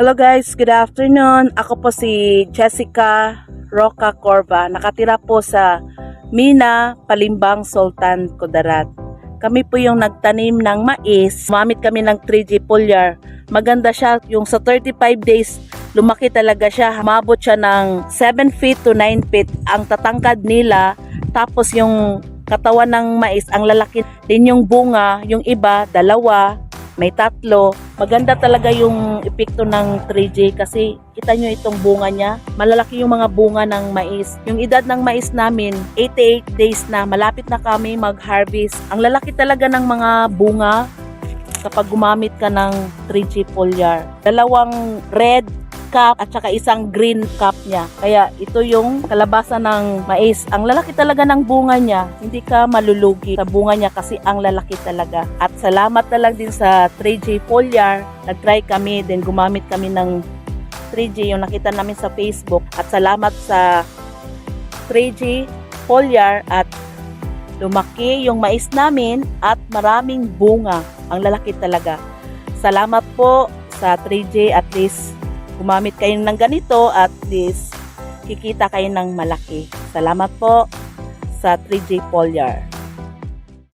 Hello guys, good afternoon. Ako po si Jessica Roca Corva. Nakatira po sa Mina, Palimbang, Sultan, Kudarat. Kami po yung nagtanim ng mais. Gumamit kami ng 3G foliar. Maganda siya. Yung sa 35 days, lumaki talaga siya. Mabot siya ng 7 feet to 9 feet. Ang tatangkad nila. Tapos yung katawan ng mais, ang lalaki din yung bunga. Yung iba, dalawa, may tatlo. Maganda talaga yung epekto ng 3J kasi kita nyo itong bunga niya. Malalaki yung mga bunga ng mais. Yung edad ng mais namin, 88 days na. Malapit na kami mag-harvest. Ang lalaki talaga ng mga bunga kapag gumamit ka ng 3G foliar. Dalawang red cup at saka isang green cup niya. Kaya ito yung kalabasan ng mais. Ang lalaki talaga ng bunga niya. Hindi ka malulugi sa bunga niya kasi ang lalaki talaga. At salamat na lang din sa 3J foliar. Nag-try kami, then gumamit kami ng 3G yung nakita namin sa Facebook. At salamat sa 3G foliar at lumaki yung mais namin at maraming bunga. Ang lalaki talaga. Salamat po sa 3J at least gumamit kayo ng ganito at least kikita kayo ng malaki. Salamat po sa 3J foliar.